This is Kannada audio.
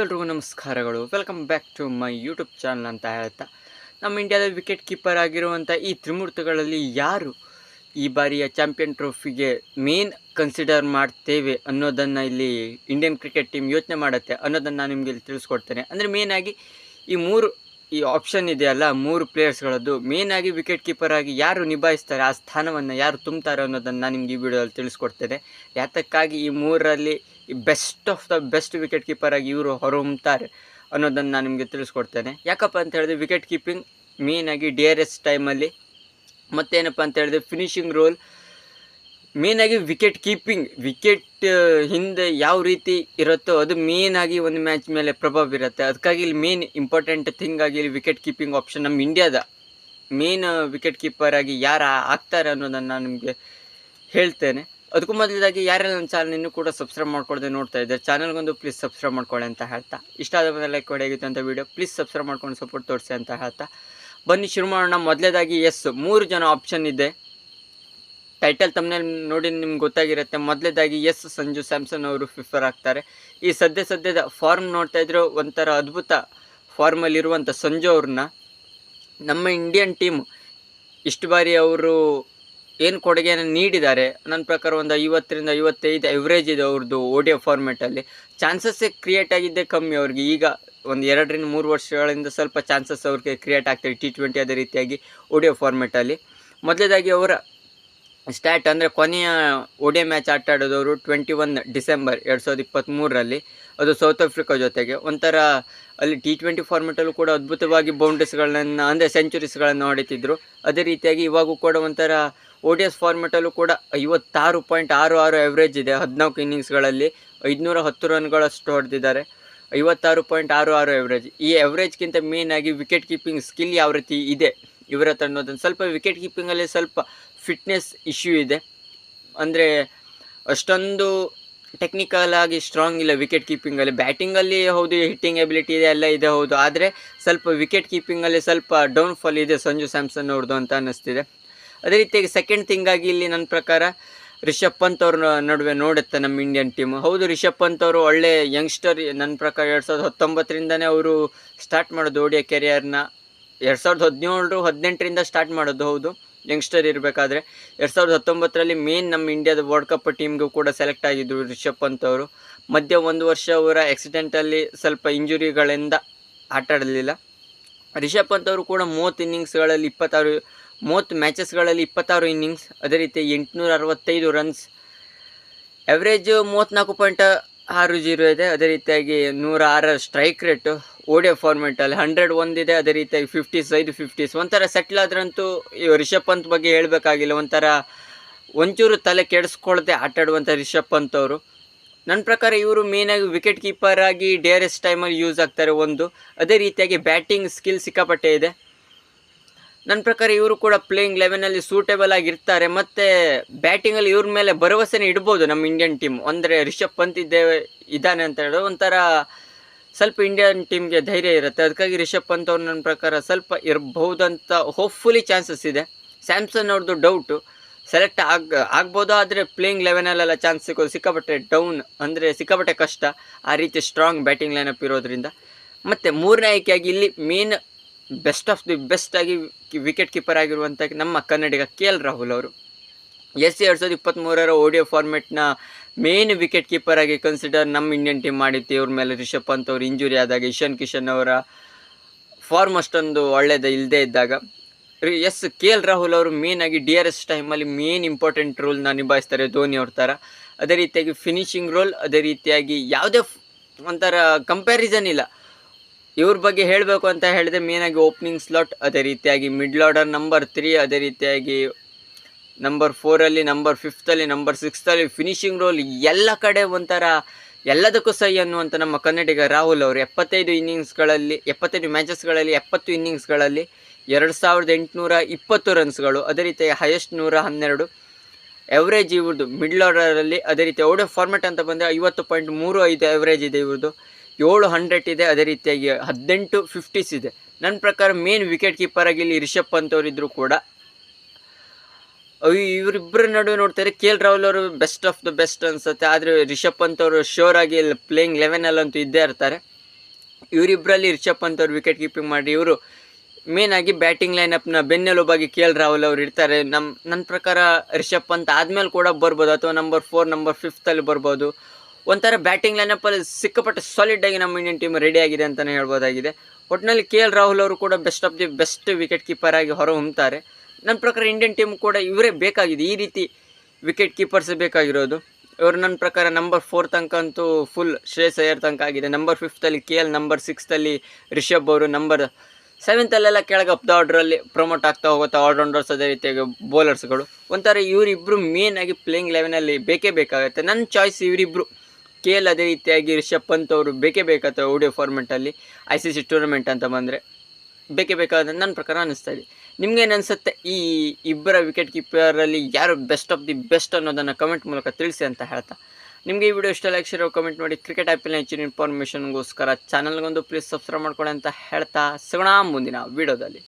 ಎಲ್ರಿಗೂ ನಮಸ್ಕಾರಗಳು. Welcome back to my YouTube channel ಅಂತ ಹೇಳ್ತಾ. ನಮ್ಮ ಇಂಡಿಯಾದ ವಿಕೆಟ್ ಕೀಪರ್ ಆಗಿರುವಂಥ ಈ ತ್ರಿಮೂರ್ತಿಗಳಲ್ಲಿ ಯಾರು ಈ ಬಾರಿಯ ಚಾಂಪಿಯನ್ ಟ್ರೋಫಿಗೆ ಮೇನ್ ಕನ್ಸಿಡರ್ ಮಾಡ್ತೇವೆ ಅನ್ನೋದನ್ನು ಇಲ್ಲಿ ಇಂಡಿಯನ್ ಕ್ರಿಕೆಟ್ ಟೀಮ್ ಯೋಚನೆ ಮಾಡುತ್ತೆ ಅನ್ನೋದನ್ನು ನಾನು ನಿಮಗೆ ಇಲ್ಲಿ ತಿಳಿಸ್ಕೊಡ್ತೇನೆ. ಅಂದರೆ ಮೇನಾಗಿ ಈ ಮೂರು, ಈ ಆಪ್ಷನ್ ಇದೆಯಲ್ಲ ಮೂರು ಪ್ಲೇಯರ್ಸ್ಗಳದ್ದು ಮೇನಾಗಿ ವಿಕೆಟ್ ಕೀಪರ್ ಆಗಿ ಯಾರು ನಿಭಾಯಿಸ್ತಾರೆ, ಆ ಸ್ಥಾನವನ್ನು ಯಾರು ತುಂಬ್ತಾರೆ ಅನ್ನೋದನ್ನು ನಾನು ನಿಮಗೆ ಈ ವಿಡಿಯೋದಲ್ಲಿ ತಿಳಿಸ್ಕೊಡ್ತೇನೆ. ಯಾತಕ್ಕಾಗಿ ಈ ಮೂರರಲ್ಲಿ best of the best wicketkeeper ಆಗಿ ಇವರು ಹೊರಹೊಮ್ಮುತ್ತಾರೆ ಅನ್ನೋದನ್ನು ನಾನು ನಿಮಗೆ ತಿಳಿಸ್ಕೊಡ್ತೇನೆ. ಯಾಕಪ್ಪ ಅಂತ ಹೇಳಿದ್ರೆ ವಿಕೆಟ್ ಕೀಪಿಂಗ್ ಮೇನಾಗಿ ಡಿ ಆರ್ ಎಸ್ ಟೈಮಲ್ಲಿ ಮತ್ತೇನಪ್ಪ ಅಂತ ಹೇಳಿದ್ರೆ ಫಿನಿಷಿಂಗ್ ರೋಲ್ ಮೇನಾಗಿ ವಿಕೆಟ್ ಕೀಪಿಂಗ್ ವಿಕೆಟ್ ಹಿಂದೆ ಯಾವ ರೀತಿ ಇರುತ್ತೋ ಅದು ಮೇನಾಗಿ ಒಂದು ಮ್ಯಾಚ್ ಮೇಲೆ ಪ್ರಭಾವ ಬೀರುತ್ತೆ. ಅದಕ್ಕಾಗಿ ಇಲ್ಲಿ ಮೇನ್ ಇಂಪಾರ್ಟೆಂಟ್ ಥಿಂಗ್ ಆಗಿ ಇಲ್ಲಿ ವಿಕೆಟ್ ಕೀಪಿಂಗ್ ಆಪ್ಷನ್ ನಮ್ಮ ಇಂಡಿಯಾದ ಮೇನ್ ವಿಕೆಟ್ ಕೀಪರ್ ಆಗಿ ಯಾರು ಆಗ್ತಾರೆ ಅನ್ನೋದನ್ನು ನಾನು ನಿಮಗೆ ಹೇಳ್ತೇನೆ. ಅದಕ್ಕೂ ಮೊದಲಾಗಿ ಯಾರೆಲ್ಲ ನನ್ನ ಚಾನಲ್ ಇನ್ನೂ ಕೂಡ ಸಬ್ಸ್ಕ್ರೈಬ್ ಮಾಡ್ಕೊಳ್ದೆ ನೋಡ್ತಾ ಇದ್ದಾರೆ ಚಾನಲ್ಗೊಂದು ಪ್ಲೀಸ್ ಸಬ್ಸ್ಕ್ರೈಬ್ ಮಾಡ್ಕೊಳ್ಳಿ ಅಂತ ಹೇಳ್ತಾ. ಇಷ್ಟ ಆದ ಮೇಲೆ ಲೈಕ್ ಹೊಡೆಯಾಗಿತ್ತು ಅಂತ ವೀಡಿಯೋ ಪ್ಲೀಸ್ ಸಬ್ಸ್ಕ್ರೈಬ್ ಮಾಡ್ಕೊಂಡು ಸಪೋರ್ಟ್ ತೋರಿಸಿ ಅಂತ ಹೇಳ್ತಾ. ಬನ್ನಿ ಶುರು ಮಾಡೋಣ ಮೊದಲೇದಾಗಿ ಎಸ್ ಮೂರು ಜನ ಆಪ್ಷನ್ ಇದೆ. ಟೈಟಲ್ ತಮ್ಮನೇಲಿ ನೋಡಿ ನಿಮ್ಗೆ ಗೊತ್ತಾಗಿರುತ್ತೆ. ಮೊದಲೇದಾಗಿ ಎಸ್ ಸಂಜು ಸ್ಯಾಮ್ಸನ್ ಅವರು ಫಿಫರ್ ಆಗ್ತಾರೆ. ಈ ಸದ್ಯ ಸದ್ಯದ ಫಾರ್ಮ್ ನೋಡ್ತಾ ಇದ್ರು ಒಂಥರ ಅದ್ಭುತ ಫಾರ್ಮಲ್ಲಿರುವಂಥ ಸಂಜು ಅವ್ರನ್ನ. ನಮ್ಮ ಇಂಡಿಯನ್ ಟೀಮ್ ಇಷ್ಟು ಬಾರಿ ಅವರು ಏನು ಕೊಡುಗೆಯನ್ನು ನೀಡಿದ್ದಾರೆ? ನನ್ನ ಪ್ರಕಾರ ಒಂದು ಐವತ್ತರಿಂದ ಐವತ್ತೈದು ಎವ್ರೇಜ್ ಇದೆ ಅವ್ರದ್ದು ಓಡಿಯೋ ಫಾರ್ಮೆಟಲ್ಲಿ ಚಾನ್ಸಸ್ಸೇ ಕ್ರಿಯೇಟ್ ಆಗಿದ್ದೇ ಕಮ್ಮಿ ಅವ್ರಿಗೆ. ಈಗ ಒಂದು ಎರಡರಿಂದ ಮೂರು ವರ್ಷಗಳಿಂದ ಸ್ವಲ್ಪ ಚಾನ್ಸಸ್ ಅವ್ರಿಗೆ ಕ್ರಿಯೇಟ್ ಆಗ್ತದೆ. ಟಿ ಟ್ವೆಂಟಿ ಅದೇ ರೀತಿಯಾಗಿ ಓಡಿಯೋ ಫಾರ್ಮೆಟಲ್ಲಿ ಮೊದಲೇದಾಗಿ ಅವರ ಸ್ಟ್ಯಾಟ್ ಅಂದರೆ ಕೊನೆಯ ಒಡಿಯ ಮ್ಯಾಚ್ ಆಟ ಆಡೋದವರು ಟ್ವೆಂಟಿ ಒನ್ ಡಿಸೆಂಬರ್ ಎರಡು ಸಾವಿರದ ಇಪ್ಪತ್ತ್ಮೂರರಲ್ಲಿ ಅದು ಸೌತ್ ಆಫ್ರಿಕಾ ಜೊತೆಗೆ. ಒಂಥರ ಅಲ್ಲಿ ಟಿ ಟ್ವೆಂಟಿ ಫಾರ್ಮೆಟಲ್ಲೂ ಕೂಡ ಅದ್ಭುತವಾಗಿ ಬೌಂಡ್ರೀಸ್ಗಳನ್ನು ಅಂದರೆ ಸೆಂಚುರೀಸ್ಗಳನ್ನು ಹೊಡಿತಿದ್ರು ಅದೇ ರೀತಿಯಾಗಿ ಇವಾಗೂ ಕೂಡ ಒಂಥರ ಓ ಡಿ ಎಸ್ ಫಾರ್ಮೆಟಲ್ಲೂ ಕೂಡ ಐವತ್ತಾರು ಪಾಯಿಂಟ್ ಆರು ಆರು ಎವ್ರೇಜ್ ಇದೆ. ಹದಿನಾಲ್ಕು ಇನ್ನಿಂಗ್ಸ್ಗಳಲ್ಲಿ ಐದುನೂರ ಹತ್ತು ರನ್ಗಳಷ್ಟು ಹೊಡೆದಿದ್ದಾರೆ. ಐವತ್ತಾರು ಪಾಯಿಂಟ್ ಆರು ಆರು ಎವ್ರೇಜ್ ಈ ಎವ್ರೇಜ್ಗಿಂತ ಮೇಯ್ನಾಗಿ ವಿಕೆಟ್ ಕೀಪಿಂಗ್ ಸ್ಕಿಲ್ ಯಾವ ರೀತಿ ಇದೆ? ಇವರ ಹತ್ರ ಅನ್ನೋದನ್ನು ಸ್ವಲ್ಪ ವಿಕೆಟ್ ಕೀಪಿಂಗಲ್ಲಿ ಸ್ವಲ್ಪ ಫಿಟ್ನೆಸ್ ಇಶ್ಯೂ ಇದೆ. ಅಂದರೆ ಅಷ್ಟೊಂದು ಟೆಕ್ನಿಕಲ್ ಆಗಿ ಸ್ಟ್ರಾಂಗ್ ಇಲ್ಲ ವಿಕೆಟ್ ಕೀಪಿಂಗಲ್ಲಿ ಬ್ಯಾಟಿಂಗಲ್ಲಿ ಹೌದು ಹಿಟ್ಟಿಂಗ್ ಎಬಿಲಿಟಿ ಇದೆ, ಎಲ್ಲ ಇದೆ ಹೌದು. ಆದರೆ ಸ್ವಲ್ಪ ವಿಕೆಟ್ ಕೀಪಿಂಗಲ್ಲಿ ಸ್ವಲ್ಪ ಡೌನ್ಫಾಲ್ ಇದೆ ಸಂಜು ಸ್ಯಾಮ್ಸನ್ ಅವ್ರದ್ದು ಅಂತ ಅನ್ನಿಸ್ತಿದೆ. ಅದೇ ರೀತಿಯಾಗಿ ಸೆಕೆಂಡ್ ಥಿಂಗ್ ಆಗಿ ಇಲ್ಲಿ ನನ್ನ ಪ್ರಕಾರ ರಿಷಬ್ ಪಂತ್ ಅವ್ರ ನಡುವೆ ನೋಡುತ್ತೆ ನಮ್ಮ ಇಂಡಿಯನ್ ಟೀಮ್ ಹೌದು ರಿಷಬ್ ಪಂತ್ ಅವರು ಒಳ್ಳೆ ಯಂಗ್ಸ್ಟರ್ ನನ್ನ ಪ್ರಕಾರ ಎರಡು ಸಾವಿರದ ಹತ್ತೊಂಬತ್ತರಿಂದನೇ ಅವರು ಸ್ಟಾರ್ಟ್ ಮಾಡೋದು ಓಡಿಯ ಕೆರಿಯರ್ನ ಎರಡು ಸಾವಿರದ ಹದಿನೇಳು, ಹದಿನೆಂಟರಿಂದ ಸ್ಟಾರ್ಟ್ ಮಾಡೋದು, ಹೌದು. ಯಂಗ್ಸ್ಟರ್ ಇರಬೇಕಾದ್ರೆ ಎರಡು ಸಾವಿರದ ಹತ್ತೊಂಬತ್ತರಲ್ಲಿ ಮೇನ್ ನಮ್ಮ ಇಂಡಿಯಾದ ವರ್ಲ್ಡ್ ಕಪ್ ಟೀಮ್ಗೂ ಕೂಡ ಸೆಲೆಕ್ಟ್ ಆಗಿದ್ದರು ರಿಷಬ್ ಪಂತ್ ಅವರು. ಮಧ್ಯ ಒಂದು ವರ್ಷ ಅವರ ಆಕ್ಸಿಡೆಂಟಲ್ಲಿ ಸ್ವಲ್ಪ ಇಂಜುರಿಗಳಿಂದ ಆಟಾಡಲಿಲ್ಲ. ರಿಷಬ್ ಪಂತ್ ಅವರು ಕೂಡ ಮೂವತ್ತು ಇನ್ನಿಂಗ್ಸ್ಗಳಲ್ಲಿ ಇಪ್ಪತ್ತಾರು ಮೂವತ್ತು ಮ್ಯಾಚಸ್ಗಳಲ್ಲಿ ಇಪ್ಪತ್ತಾರು ಇನ್ನಿಂಗ್ಸ್, ಅದೇ ರೀತಿ ಎಂಟುನೂರ ಅರವತ್ತೈದು ರನ್ಸ್ ಎವ್ರೇಜ್ ಮೂವತ್ತ್ನಾಲ್ಕು ಪಾಯಿಂಟ್ ಆರು ಜೀರೋ ಇದೆ, ಅದೇ ರೀತಿಯಾಗಿ ನೂರ ಆರರ ಸ್ಟ್ರೈಕ್ ರೇಟು ಓಡಿಯೋ ಫಾರ್ಮೆಟಲ್ಲಿ ಹಂಡ್ರೆಡ್ ಒಂದಿದೆ ಅದೇ ರೀತಿಯಾಗಿ ಫಿಫ್ಟೀಸ್ ಐದು ಫಿಫ್ಟೀಸ್ ಒಂಥರ ಸೆಟ್ಲ್ ಆದ್ರಂತೂ ರಿಷಬ್ ಪಂತ್ ಬಗ್ಗೆ ಹೇಳಬೇಕಾಗಿಲ್ಲ, ಒಂಥರ ಒಂಚೂರು ತಲೆ ಕೆಡಿಸ್ಕೊಳ್ದೆ ಆಟಾಡುವಂಥ ರಿಷಬ್ ಪಂತ್ ಅವರು. ನನ್ನ ಪ್ರಕಾರ ಇವರು ಮೇನಾಗಿ ವಿಕೆಟ್ ಕೀಪರ್ ಆಗಿ ಡಿ ಆರ್ ಎಸ್ ಟೈಮಲ್ಲಿ ಯೂಸ್ ಆಗ್ತಾರೆ ಒಂದು. ಅದೇ ರೀತಿಯಾಗಿ ಬ್ಯಾಟಿಂಗ್ ಸ್ಕಿಲ್ ಸಿಕ್ಕಾಪಟ್ಟೆ ಇದೆ. ನನ್ನ ಪ್ರಕಾರ ಇವರು ಕೂಡ ಪ್ಲೇಯಿಂಗ್ ಲೆವೆನಲ್ಲಿ ಸೂಟೇಬಲ್ ಆಗಿರ್ತಾರೆ. ಮತ್ತು ಬ್ಯಾಟಿಂಗಲ್ಲಿ ಇವ್ರ ಮೇಲೆ ಭರವಸೆನೇ ಇಡ್ಬೋದು ನಮ್ಮ ಇಂಡಿಯನ್ ಟೀಮ್ ಅಂದರೆ ರಿಷಬ್ ಪಂತ್ ಇದ್ದೇವೆ ಇದ್ದಾನೆ ಅಂತ ಹೇಳಿದ್ರೆ ಒಂಥರ ಸ್ವಲ್ಪ ಇಂಡಿಯನ್ ಟೀಮ್ಗೆ ಧೈರ್ಯ ಇರುತ್ತೆ. ಅದಕ್ಕಾಗಿ ರಿಷಬ್ ಪಂತ್ ಅವ್ರು ನನ್ನ ಪ್ರಕಾರ ಸ್ವಲ್ಪ ಇರಬಹುದಂತ ಹೋಪ್ಫುಲಿ ಚಾನ್ಸಸ್ ಇದೆ. ಸ್ಯಾಮ್ಸನ್ ಅವ್ರದ್ದು ಡೌಟು ಸೆಲೆಕ್ಟ್ ಆಗ, ಆಗ್ಬೋದು ಆದರೆ ಪ್ಲೇಯಿಂಗ್ ಲೆವೆನಲ್ಲೆಲ್ಲ ಚಾನ್ಸ್ ಸಿಗೋದು ಸಿಕ್ಕಾಪಟ್ಟೆ ಡೌನ್ ಅಂದರೆ ಸಿಕ್ಕಾಪಟ್ಟೆ ಕಷ್ಟ. ಆ ರೀತಿ ಸ್ಟ್ರಾಂಗ್ ಬ್ಯಾಟಿಂಗ್ ಲೈನಪ್ ಇರೋದ್ರಿಂದ. ಮತ್ತು ಮೂರನೇ ಆಯ್ಕೆಯಾಗಿ ಇಲ್ಲಿ main best of the best ಆಗಿ ವಿಕೆಟ್ ಕೀಪರ್ ಆಗಿರುವಂಥ ನಮ್ಮ ಕನ್ನಡಿಗ ಕೆ ಎಲ್ ರಾಹುಲ್ ಅವರು. ಎಸ್ ಎರಡು ಸಾವಿರದ ಇಪ್ಪತ್ತ್ಮೂರರ ಓಡಿಯೋ ಫಾರ್ಮೆಟ್ನ ಮೇನ್ ವಿಕೆಟ್ ಕೀಪರ್ ಆಗಿ ಕನ್ಸಿಡರ್ ನಮ್ಮ ಇಂಡಿಯನ್ ಟೀಮ್ ಮಾಡಿತ್ತು. ಇವ್ರ ಮೇಲೆ ರಿಷಬ್ ಪಂತ್ ಅವರು ಇಂಜುರಿ ಆದಾಗ ಇಶಾನ್ ಕಿಶನ್ ಅವರ ಫಾರ್ಮ್ ಅಷ್ಟೊಂದು ಒಳ್ಳೆಯದು ಇಲ್ಲದೇ ಇದ್ದಾಗ. ಎಸ್ ಕೆ ಎಲ್ ರಾಹುಲ್ ಅವರು ಮೇನ್ ಆಗಿ ಡಿ ಆರ್ ಎಸ್ ಟೈಮಲ್ಲಿ ಮೇನ್ ಇಂಪಾರ್ಟೆಂಟ್ ರೋಲ್ನ ನಿಭಾಯಿಸ್ತಾರೆ ಧೋನಿ ಅವ್ರ ಥರ ಅದೇ ರೀತಿಯಾಗಿ ಫಿನಿಶಿಂಗ್ ರೋಲ್ ಅದೇ ರೀತಿಯಾಗಿ ಯಾವುದೇ ಒಂಥರ ಕಂಪ್ಯಾರಿಸನ್ ಇಲ್ಲ. ಇವ್ರ ಬಗ್ಗೆ ಹೇಳಬೇಕು ಅಂತ ಹೇಳಿದ್ರೆ ಮೇನಾಗಿ ಓಪನಿಂಗ್ ಸ್ಲಾಟ್ ಅದೇ ರೀತಿಯಾಗಿ ಮಿಡ್ಲ್ ಆರ್ಡರ್ ನಂಬರ್ ತ್ರೀ ಅದೇ ರೀತಿಯಾಗಿ ನಂಬರ್ ಫೋರಲ್ಲಿ ನಂಬರ್ ಫಿಫ್ತಲ್ಲಿ ನಂಬರ್ ಸಿಕ್ಸ್ತಲ್ಲಿ ಫಿನಿಶಿಂಗ್ ರೋಲ್ ಎಲ್ಲ ಕಡೆ ಒಂಥರ ಎಲ್ಲದಕ್ಕೂ ಸಹಿ ಅನ್ನುವಂಥ ನಮ್ಮ ಕನ್ನಡಿಗ ರಾಹುಲ್ ಅವರು ಎಪ್ಪತ್ತೈದು ಇನ್ನಿಂಗ್ಸ್ಗಳಲ್ಲಿ ಎಪ್ಪತ್ತೈದು ಮ್ಯಾಚಸ್ಗಳಲ್ಲಿ ಎಪ್ಪತ್ತು ಇನ್ನಿಂಗ್ಸ್ಗಳಲ್ಲಿ ಎರಡು ಸಾವಿರದ ಎಂಟುನೂರ ಇಪ್ಪತ್ತು ರನ್ಸ್ಗಳು ಅದೇ ರೀತಿಯಾಗಿ ಹೈಯೆಸ್ಟ್ ನೂರ ಹನ್ನೆರಡು. ಎವ್ರೇಜ್ ಇವ್ರದ್ದು ಮಿಡ್ಲ್ ಆರ್ಡರಲ್ಲಿ ಅದೇ ರೀತಿ ಓಡೋ ಫಾರ್ಮೆಟ್ ಅಂತ ಬಂದರೆ ಐವತ್ತು ಪಾಯಿಂಟ್ ಮೂರು ಐದು ಎವ್ರೇಜ್ ಇದೆ ಇವ್ರದ್ದು ಏಳು ಹಂಡ್ರೆಡ್ ಇದೆ, ಅದೇ ರೀತಿಯಾಗಿ ಹದಿನೆಂಟು ಫಿಫ್ಟೀಸ್ ಇದೆ. ನನ್ನ ಪ್ರಕಾರ ಮೇನ್ ವಿಕೆಟ್ ಕೀಪರ್ ಆಗಿ ಇಲ್ಲಿ ರಿಷಬ್ ಪಂತ್ ಅವರಿದ್ದರೂ ಕೂಡ. ಇವರಿಬ್ಬರ ನಡುವೆ ನೋಡ್ತಾರೆ ಕೆ ಎಲ್ ರಾಹುಲ್ ಅವರು ಬೆಸ್ಟ್ ಆಫ್ ದ ಬೆಸ್ಟ್ ಅನ್ಸುತ್ತೆ. ಆದರೆ ರಿಷಬ್ ಪಂತ್ ಅವರು ಶೋರ್ ಆಗಿ ಪ್ಲೇಯಿಂಗ್ ಲೆವೆನಲ್ಲಂತೂ ಇದ್ದೇ ಇರ್ತಾರೆ. ಇವರಿಬ್ಬರಲ್ಲಿ ರಿಷಬ್ ಪಂತ್ ಅವರು ವಿಕೆಟ್ ಕೀಪಿಂಗ್ ಮಾಡಿ, ಇವರು ಮೇನ್ ಆಗಿ ಬ್ಯಾಟಿಂಗ್ ಲೈನಪ್ನ ಬೆನ್ನೆಲುಬಾಗಿ ಕೆ ಎಲ್ ರಾಹುಲ್ ಅವರು ಇರ್ತಾರೆ ನಮ್ಮ ನನ್ನ ಪ್ರಕಾರ ರಿಷಬ್ ಪಂತ್ ಆದಮೇಲೆ ಕೂಡ ಬರ್ಬೋದು, ಅಥವಾ ನಂಬರ್ ಫೋರ್ ನಂಬರ್ ಫಿಫ್ತಲ್ಲಿ ಬರ್ಬೋದು. ಒಂಥರ ಬ್ಯಾಟಿಂಗ್ ಲೈನಪ್ಪಲ್ಲಿ ಸಿಕ್ಕಾಪಟ್ಟೆ ಸಾಲಿಡ್ ಆಗಿ ನಮ್ಮ ಇಂಡಿಯನ್ ಟೀಮ್ ರೆಡಿ ಆಗಿದೆ ಅಂತಲೇ ಹೇಳ್ಬೋದಾಗಿದೆ. ಒಟ್ಟಿನಲ್ಲಿ ಕೆ ಎಲ್ ರಾಹುಲ್ ಅವರು ಕೂಡ best of the best wicketkeeper ಆಗಿ ಹೊರಹೊಮ್ಮುತ್ತಾರೆ ನನ್ನ ಪ್ರಕಾರ ಇಂಡಿಯನ್ ಟೀಮ್ ಕೂಡ ಇವರೇ ಬೇಕಾಗಿದೆ. ಈ ರೀತಿ ವಿಕೆಟ್ ಕೀಪರ್ಸ್ ಬೇಕಾಗಿರೋದು. ಇವರು ನನ್ನ ಪ್ರಕಾರ ನಂಬರ್ ಫೋರ್ ತನಕ ಅಂತೂ ಫುಲ್ ಶ್ರೇಯಸ್ ಅಯ್ಯರ್ ತನಕ ಆಗಿದೆ. ನಂಬರ್ ಫಿಫ್ತಲ್ಲಿ ಕೆ ಎಲ್ ನಂಬರ್ ಸಿಕ್ಸ್ತಲ್ಲಿ ರಿಷಬ್ ಅವರು ನಂಬರ್ ಸೆವೆಂತಲ್ಲೆಲ್ಲ ಕೆಳಗೆ ಅಪ್ ದ ಆರ್ಡ್ರಲ್ಲಿ ಪ್ರಮೋಟ್ ಆಗ್ತಾ ಹೋಗುತ್ತಾ ಆಲ್ರೌಂಡರ್ಸ್ ಅದೇ ರೀತಿಯಾಗಿ ಬೌಲರ್ಸ್ಗಳು ಒಂಥರ ಇವರಿಬ್ಬರು ಮೇನ್ ಆಗಿ ಪ್ಲೇಯಿಂಗ್ ಲೆವೆನಲ್ಲಿ ಬೇಕೇ ಬೇಕಾಗುತ್ತೆ. ನನ್ನ ಚಾಯ್ಸ್ ಇವರಿಬ್ಬರು ಕೆ ಅದೇ ರೀತಿಯಾಗಿ ರಿಷಬ್ ಪಂತ್ ಅವರು ಬೇಕೇ ಬೇಕಾಗ್ತವೆ ಓಡಿಯೋ ಫಾರ್ಮೆಟಲ್ಲಿ ಐ ಸಿ ಸಿ ಟೂರ್ನಮೆಂಟ್ ಅಂತ ಬಂದರೆ ಬೇಕೇ ಬೇಕಾದ ನನ್ನ ಪ್ರಕಾರ ಅನ್ನಿಸ್ತಾ ಇದೆ. ನಿಮ್ಗೇನು ಅನಿಸುತ್ತೆ? ಈ ಇಬ್ಬರ ವಿಕೆಟ್ ಕೀಪರಲ್ಲಿ ಯಾರು ಬೆಸ್ಟ್ ಆಫ್ ದಿ ಬೆಸ್ಟ್ ಅನ್ನೋದನ್ನು ಕಮೆಂಟ್ ಮೂಲಕ ತಿಳಿಸಿ ಅಂತ ಹೇಳ್ತಾ. ನಿಮಗೆ ಈ ವಿಡಿಯೋ ಇಷ್ಟ ಲೈಕ್ ಶೇರ್ ಕಮೆಂಟ್ ಮಾಡಿ ಕ್ರಿಕೆಟ್ ಆ್ಯಪಿನ ಹೆಚ್ಚಿನ ಇನ್ಫಾರ್ಮೇಷನ್ಗೋಸ್ಕರ ಚಾನಲ್ಗೊಂದು ಪ್ಲೀಸ್ ಸಬ್ಸ್ಕ್ರೈಬ್ ಮಾಡ್ಕೊಳ್ಳಿ ಅಂತ ಹೇಳ್ತಾ. ಸಿಗೋಣ ಮುಂದಿನ ವಿಡಿಯೋದಲ್ಲಿ